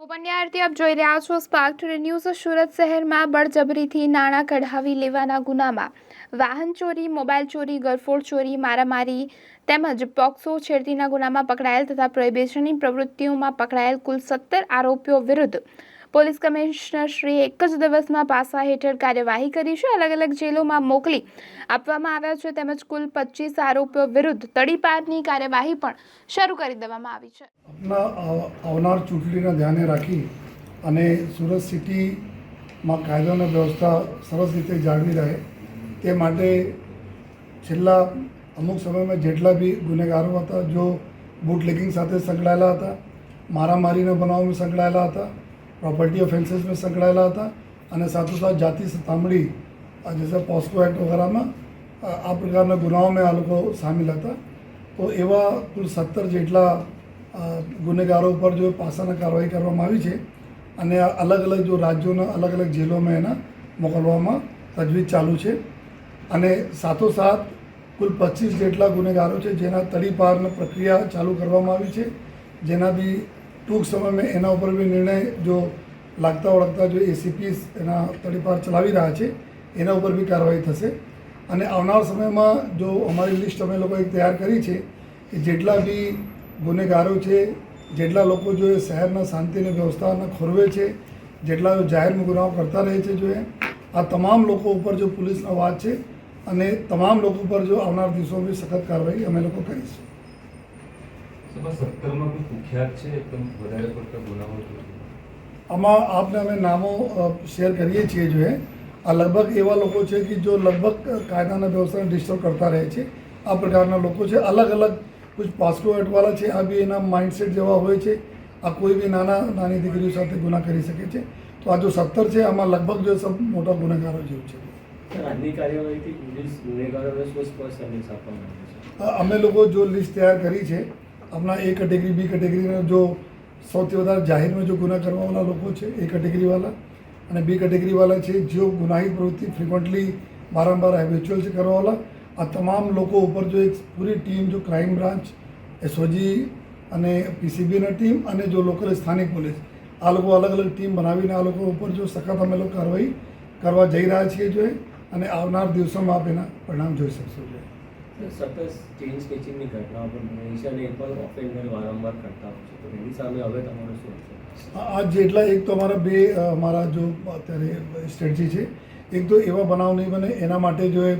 હું આપ જોઈ રહ્યા છો સ્પાર્ક ટુડે ન્યૂઝ સુરત શહેરમાં બળજબરીથી નાણાં કઢાવી લેવાના ગુનામાં. વાહન ચોરી, મોબાઈલ ચોરી ગરફોડ ચોરી, મારામારી તેમજ પોક્સો છેડતીના ગુનામાં પકડાયેલ તથા પ્રોહિબિશનની પ્રવૃત્તિઓમાં પકડાયેલ કુલ સત્તર આરોપીઓ વિરુદ્ધ પોલીસ કમિશનરશ્રીએ એક જ દિવસમાં પાસા હેઠળ કાર્યવાહી કરી છે. અલગ અલગ જેલોમાં મોકલી આપવામાં આવ્યા છે. તેમજ કુલ પચીસ આરોપીઓ વિરુદ્ધ તડીપારની કાર્યવાહી પણ શરૂ કરી દેવામાં આવી છે. આવનાર ચૂંટણીને ધ્યાને રાખી અને સુરત સિટીમાં કાયદો વ્યવસ્થા સરસ રીતે જાળવી રહે તે માટે છેલ્લા અમુક સમયમાં જેટલા બી ગુનેગારો હતા, જો બુટલેગિંગ સાથે સંકળાયેલા હતા, મારામારીના બનાવમાં સંકળાયેલા હતા પ્રોપર્ટી ઓફેન્સીસમાં સંકળાયેલા હતા અને સાથોસાથ જાતિ સતામણી જैसे પોસ્કો એક્ટ વગેરેમાં આ પ્રકારના ગુનાઓમાં આ લોકો સામેલ હતા તો એવા કુલ સત્તર જેટલા ગુનેગારો ઉપર જો પાસાના કાર્યવાહી કરવામાં આવી છે અને અલગ અલગ જો રાજ્યોના અલગ અલગ જેલોમાં એના મોકલવામાં તજવીજ ચાલુ છે અને સાથોસાથ કુલ પચીસ જેટલા ગુનેગારો છે જેના તડીપારની પ્રક્રિયા ચાલુ કરવામાં આવી છે જેના બી ટૂંક સમયમાં એના ઉપર બી નિર્ણય જો લાગતા ઓળખતા જો એસીપીસ એના તડીપાર ચલાવી રહ્યા છે, એના ઉપર બી કાર્યવાહી થશે. અને આવનાર સમયમાં જો અમારી લિસ્ટ અમે લોકોએ તૈયાર કરી છે કે જેટલા બી ગુનેગારો છે, જેટલા લોકો જો એ શહેરના શાંતિ અને વ્યવસ્થાને ખોરવે છે, જેટલા જાહેરમાં ગુનાઓ કરતા રહે છે જો એ, આ તમામ લોકો ઉપર જો પોલીસનો વાત છે અને તમામ લોકો ઉપર જો આવનાર દિવસોમાં સખત કાર્યવાહી અમે લોકો કરીશું. સભા સત્તરમાં કોઈ કુખ્યાત છે? એકદમ વધારે પડતા ગુનાઓ આમાં આપને અમે નામો શેર કરીએ છીએ જો આ લગભગ એવા લોકો છે કે જો લગભગ કાયદાના વ્યવસ્થાને ડિસ્ટર્બ કરતા રહે છે. આ પ્રકારના લોકો છે. અલગ અલગ કુછ પાસ્કો એટવાળા છે. આ બી એના માઇન્ડસેટ જેવા હોય છે. આ કોઈ બી નાના નાની દીકરીઓ સાથે ગુના કરી શકે છે. તો આ જો સત્તર છે આમાં લગભગ જો સબ મોટા ગુનેગારો જેવું છે. અમે લોકો જો લિસ્ટ તૈયાર કરી છે આપણા એ કેટેગરી, બી કેટેગરીના જો સૌથી વધારે જાહેરમાં જો ગુના કરવાવાળા લોકો છે, એ કેટેગરીવાળા અને બી કેટેગરીવાળા છે, જેઓ ગુનાહિત પ્રવૃત્તિ ફ્રિકવન્ટલી વારંવાર હેબિચ્યુઅલ છે કરવાવાળા, આ તમામ લોકો ઉપર જો એક પૂરી ટીમ, જો ક્રાઇમ બ્રાન્ચ એસઓજી અને પીસીબીના ટીમ અને જો લોકલ સ્થાનિક પોલીસ, આ લોકો અલગ અલગ ટીમ બનાવીને આ લોકો ઉપર જો સખત અમે લોકો કાર્યવાહી કરવા જઈ રહ્યા છીએ જોઈએ અને આવનાર દિવસોમાં આપ એના પરિણામ જોઈ શકશો જો એ. સતત ચેઇન સ્કેચિંગની ઘટનાઓ પર છે એ પણ ઓફેન્ડર વારંવાર કરતા હોય છે. તો એની સામે હવે તમારો શું છે? આ જેટલા એક તો અમારા બે અમારા જો અત્યારે સ્ટ્રેટજી છે, એક તો એવા બનાવ નહીં બને, એના માટે જો એ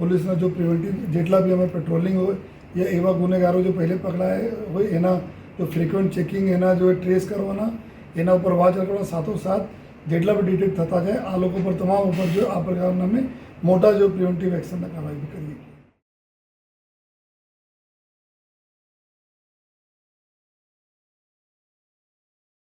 પોલીસના જો પ્રિવેન્ટિવ જેટલા બી અમે પેટ્રોલિંગ હોય, યા એવા ગુનેગારો જો પહેલે પકડાયા હોય, એના જો ફ્રિકવન્ટ ચેકિંગ એના જો ટ્રેસ કરવાના, એના ઉપર વાચ રાખવાના સાથોસાથ જેટલા બી ડિટેક્ટ થતા જાય, આ લોકો પર તમામ ઉપર જો આ પ્રકારના અમે મોટા જો પ્રિવેન્ટિવ એક્શનના કાર્યવાહી કરીએ.